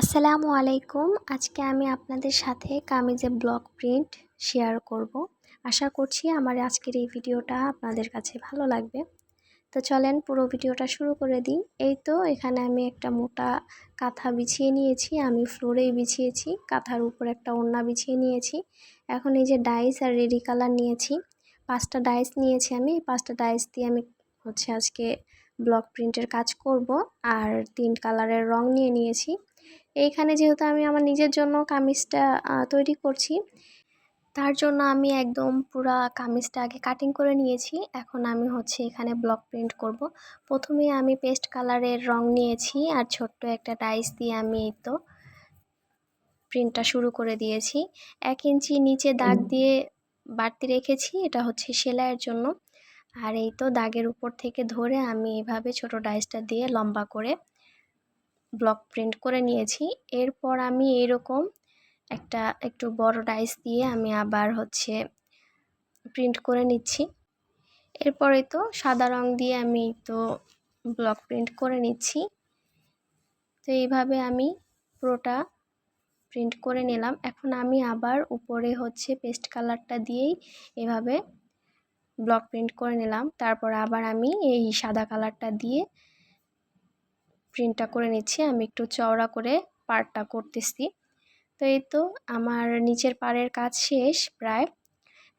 আসসালামু আলাইকুম। আজকে আমি আপনাদের সাথে কামিজে ব্লক প্রিন্ট শেয়ার করব। আশা করছি আমার আজকের এই ভিডিওটা আপনাদের কাছে ভালো লাগবে। তো চলেন পুরো ভিডিওটা শুরু করে দিই। এই তো এখানে আমি একটা মোটা কাঁথা বিছিয়ে নিয়েছি। আমি ফ্লোরেই বিছিয়েছি। কাঁথার উপর একটা ওড়না বিছিয়ে নিয়েছি। এখন এই যে ডাইস আর রেডি কালার নিয়েছি। পাঁচটা ডাইস নিয়েছি আমি। পাঁচটা ডাইস দিয়ে আমি হচ্ছে আজকে ব্লক প্রিন্টের কাজ করব। আর তিন কালারের রং নিয়ে নিয়েছি। এইখানে যেহেতু আমি আমার নিজের জন্য কামিজটা তৈরি করছি তার জন্য আমি একদম পুরা কামিজটা আগে কাটিং করে নিয়েছি। এখন আমি হচ্ছে এখানে ব্লক প্রিন্ট করব। প্রথমে আমি পেস্ট কালারের রং নিয়েছি আর ছোট্ট একটা ডাইস দিয়ে আমি এই তো প্রিন্টটা শুরু করে দিয়েছি। এক ইঞ্চি নিচে দাগ দিয়ে বাড়তি রেখেছি এটা হচ্ছে সেলাইয়ের জন্য। আর এই তো দাগের উপর থেকে ধরে আমি এভাবে ছোট ডাইসটা দিয়ে লম্বা করে ব্লক প্রিন্ট করে নিয়েছি। এরপর আমি এরকম একটা একটু বড় ডাইস দিয়ে আমি আবার হচ্ছে প্রিন্ট করে নিচ্ছি। এরপরে তো সাদা রং দিয়ে আমি তো ব্লক প্রিন্ট করে নিচ্ছি। তো এইভাবে আমি পুরোটা প্রিন্ট করে নিলাম। এখন আমি আবার উপরে হচ্ছে পেস্ট কালারটা দিয়েই এভাবে ব্লক প্রিন্ট করে নিলাম। তারপর আবার আমি এই সাদা কালারটা দিয়ে প্রিন্টটা করে নিচ্ছি। আমি একটু চওড়া করে পাড়টা করতেছি। তো এই তো আমার নিচের পাড়ের কাজ শেষ প্রায়।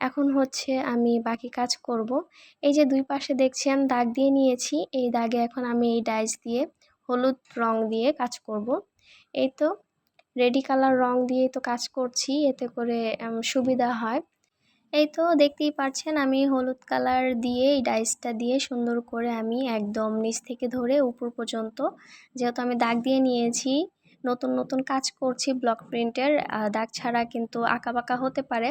এখন হচ্ছে আমি বাকি কাজ করব। এই যে দুই পাশে দেখছেন দাগ দিয়ে নিয়েছি। এই দাগে এখন আমি এই ডাইস দিয়ে হলুদ রং দিয়ে কাজ করব। এই তো রেডি কালার রং দিয়ে তো কাজ করছি। এতে করে সুবিধা হয়। এই তো দেখতেই পাচ্ছেন আমি হলুদ কালার দিয়ে এই ডাইসটা দিয়ে সুন্দর করে আমি একদম নিচ থেকে ধরে উপর পর্যন্ত, যেহেতু আমি দাগ দিয়ে নিয়েছি, নতুন নতুন কাজ করছি ব্লক প্রিন্টের দাগ ছাড়া কিন্তু বাঁকা হতে পারে,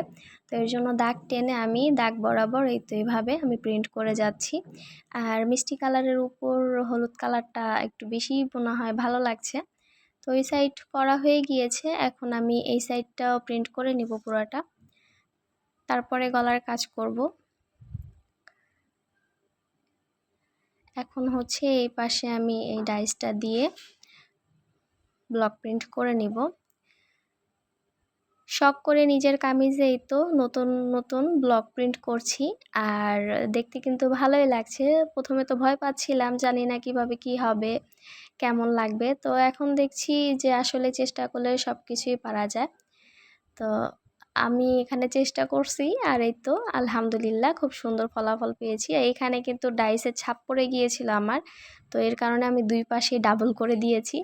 তো এর জন্য দাগ টেনে আমি দাগ বরাবর এই তো এইভাবে আমি প্রিন্ট করে যাচ্ছি। আর মিষ্টি কালারের উপর হলুদ কালারটা একটু বেশি মনে হয় ভালো লাগছে, তো এই সাইড করা হয়ে গিয়েছে, এখন আমি এই সাইডটাও প্রিন্ট করে নিব পুরোটা। তারপরে গলার কাজ করব। এখন হচ্ছে এই পাশে আমি এই ডাইসটা দিয়ে ব্লক প্রিন্ট করে নিব। শখ করে নিজের কামিজেই তো নতুন নতুন ব্লক প্রিন্ট করছি আর দেখতে কিন্তু ভালোই লাগছে। প্রথমে তো ভয় পাচ্ছিলাম, জানি না কীভাবে কি হবে, কেমন লাগবে। তো এখন দেখছি যে আসলে চেষ্টা করলে সব কিছুই পারা যায়। তো আমি এখানে চেষ্টা করছি আর এই তো আলহামদুলিল্লাহ খুব সুন্দর ফলাফল পেয়েছি। এখানে কিন্তু ডাইসের ছাপ পড়ে গিয়েছিল আমার। তো এর কারণে আমি দুই পাশে ডাবল করে দিয়েছি।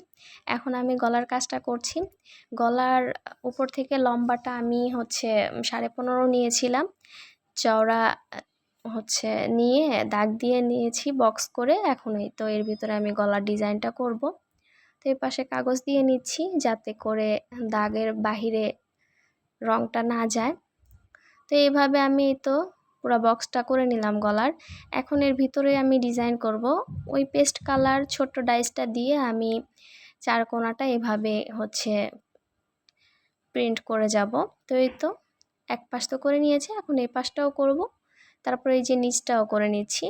এখন আমি গলার কাজটা করছি। গলার উপর থেকে লম্বাটা আমি হচ্ছে সাড়ে পনেরো নিয়েছিলাম। চওড়া হচ্ছে নিয়ে দাগ দিয়ে নিয়েছি বক্স করে। এখন এই তো এর ভিতরে আমি গলার ডিজাইনটা করব। তো এই পাশে কাগজ দিয়ে নিচ্ছি যাতে করে দাগের বাহিরে রংটা না যায়। তো এইভাবে আমি তো পুরো বক্সটা করে নিলাম গলার। এখন এর ভিতরে আমি ডিজাইন করব। ওই পেস্ট কালার ছোট্ট ডাইসটা দিয়ে আমি চার কোনাটা এভাবে হচ্ছে প্রিন্ট করে যাব। তো এই তো এক পাশ তো করে নিয়েছি, এখন এই পাশটাও করব। তারপরে এই যে নিচটাও করে নিচ্ছি।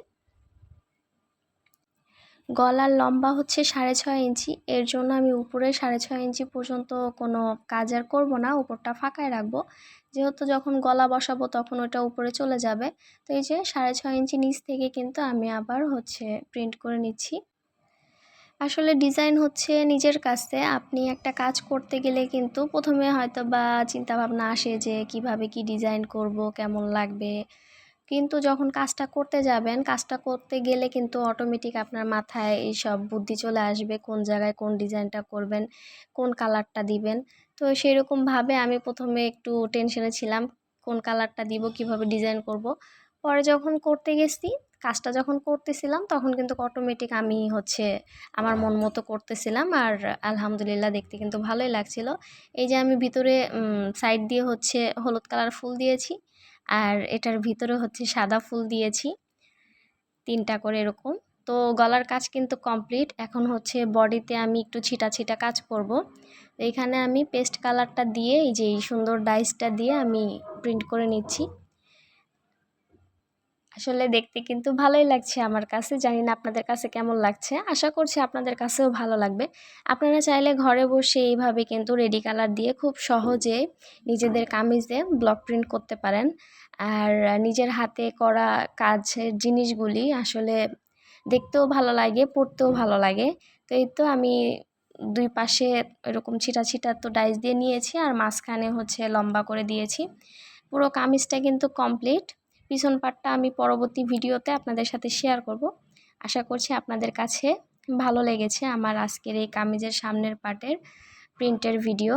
গলার লম্বা হচ্ছে সাড়ে ছয় ইঞ্চি। এর জন্য আমি উপরে সাড়ে ছয় ইঞ্চি পর্যন্ত কোনো কাজ আর করব না, উপরটা ফাঁকায় রাখব। যেহেতু যখন গলা বসাবো তখন ওটা উপরে চলে যাবে। তো এই যে সাড়ে ছয় ইঞ্চি নিচ থেকে কিন্তু আমি আবার হচ্ছে প্রিন্ট করে নিচ্ছি। আসলে ডিজাইন হচ্ছে নিজের কাছে। আপনি একটা কাজ করতে গেলে কিন্তু প্রথমে হয়তো বা চিন্তাভাবনা আসে যে কীভাবে কি ডিজাইন করব, কেমন লাগবে। কিন্তু যখন কাজটা করতে যাবেন, কাজটা করতে গেলে কিন্তু অটোমেটিক আপনার মাথায় এইসব বুদ্ধি চলে আসবে, কোন জায়গায় কোন ডিজাইনটা করবেন, কোন কালারটা দিবেন তো সেরকমভাবে আমি প্রথমে একটু টেনশনে ছিলাম, কোন কালারটা দিব, কীভাবে ডিজাইন করব। পরে যখন করতে গেছি, কাজটা যখন করতেছিলাম, তখন কিন্তু অটোমেটিক আমি হচ্ছে আমার মন মতো করতেছিলাম আর আলহামদুলিল্লাহ দেখতে কিন্তু ভালোই লাগছিল এই যে আমি ভিতরে সাইড দিয়ে হচ্ছে হলুদ কালার ফুল দিয়েছি আর এটার ভিতরে হচ্ছে সাদা ফুল দিয়েছি, তিনটা করে এরকম। তো গলার কাজ কিন্তু কমপ্লিট, এখন হচ্ছে বডিতে আমি একটু ছিটা ছিটা কাজ করব। এখানে আমি পেস্ট কালারটা দিয়ে, এই যে এই সুন্দর ডাইসটা দিয়ে আমি প্রিন্ট করে নিচ্ছি। আসলে দেখতে কিন্তু ভালোই লাগছে আমার কাছে। জানি না আপনাদের কাছে কেমন লাগছে। আশা করছি আপনাদের কাছেও ভালো লাগবে। আপনারা চাইলে ঘরে বসে এইভাবে কিন্তু রেডি কালার দিয়ে খুব সহজে নিজেদের কামিজে ব্লক প্রিন্ট করতে পারেন। আর নিজের হাতে করা কাজের জিনিসগুলি আসলে দেখতেও ভালো লাগে, পড়তেও ভালো লাগে। তো এই তো আমি দুই পাশে এরকম ছিটা ছিটা তো ডাইস দিয়ে নিয়েছি আর মাঝখানে হচ্ছে লম্বা করে দিয়েছি। পুরো কামিজটা কিন্তু কমপ্লিট। পিছন পাটটা আমি পরবর্তী ভিডিওতে আপনাদের সাথে শেয়ার করব। আশা করছি আপনাদের কাছে ভালো লেগেছে আমার আজকের এই কামিজের সামনের পার্টের প্রিন্টের ভিডিও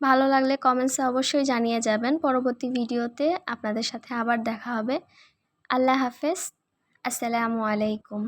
ভালো লাগলে কমেন্টসে অবশ্যই জানিয়ে যাবেন। পরবর্তী ভিডিওতে আপনাদের সাথে আবার দেখা হবে। আল্লাহ হাফেজ। আসসালামু আলাইকুম।